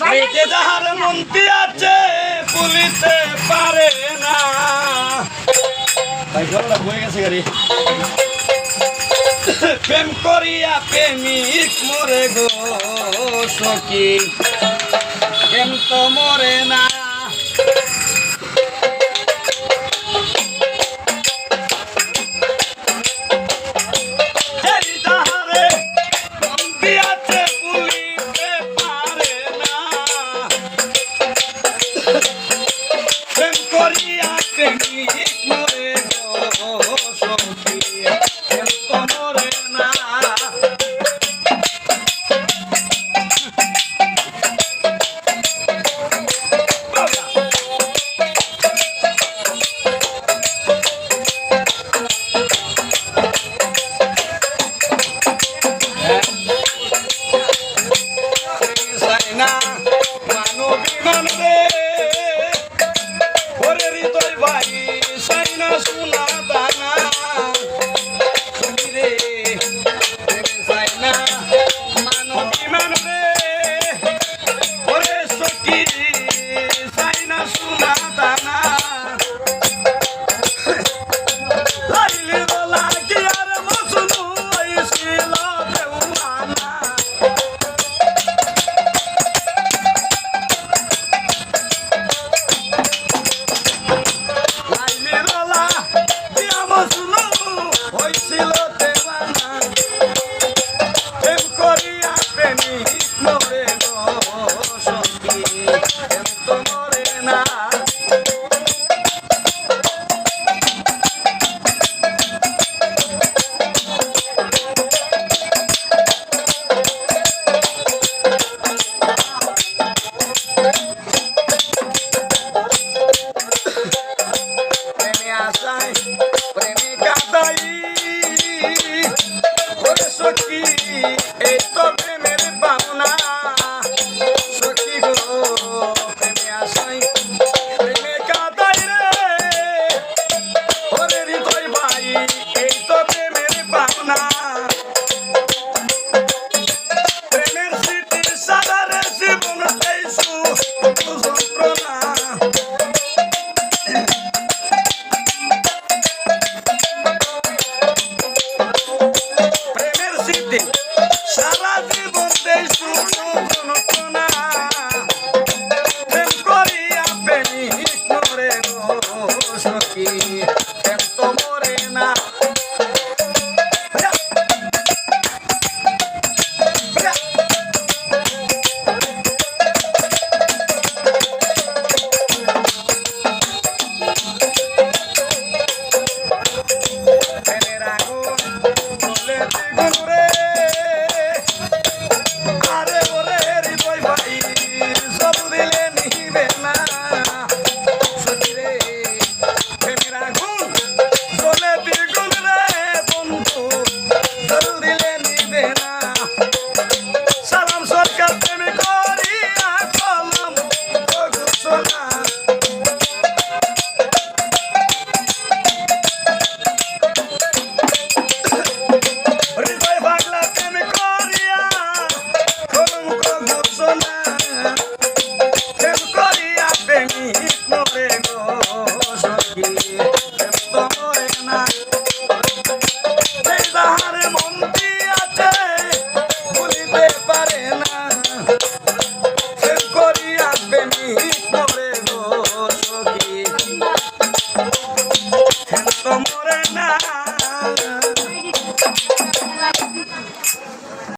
মেয়েকে যাহার মন্ত্রী আছে পুলিশে পারে না প্রেম করিয়া প্রেমিক মরে গো সখী প্রেম তো মরে না go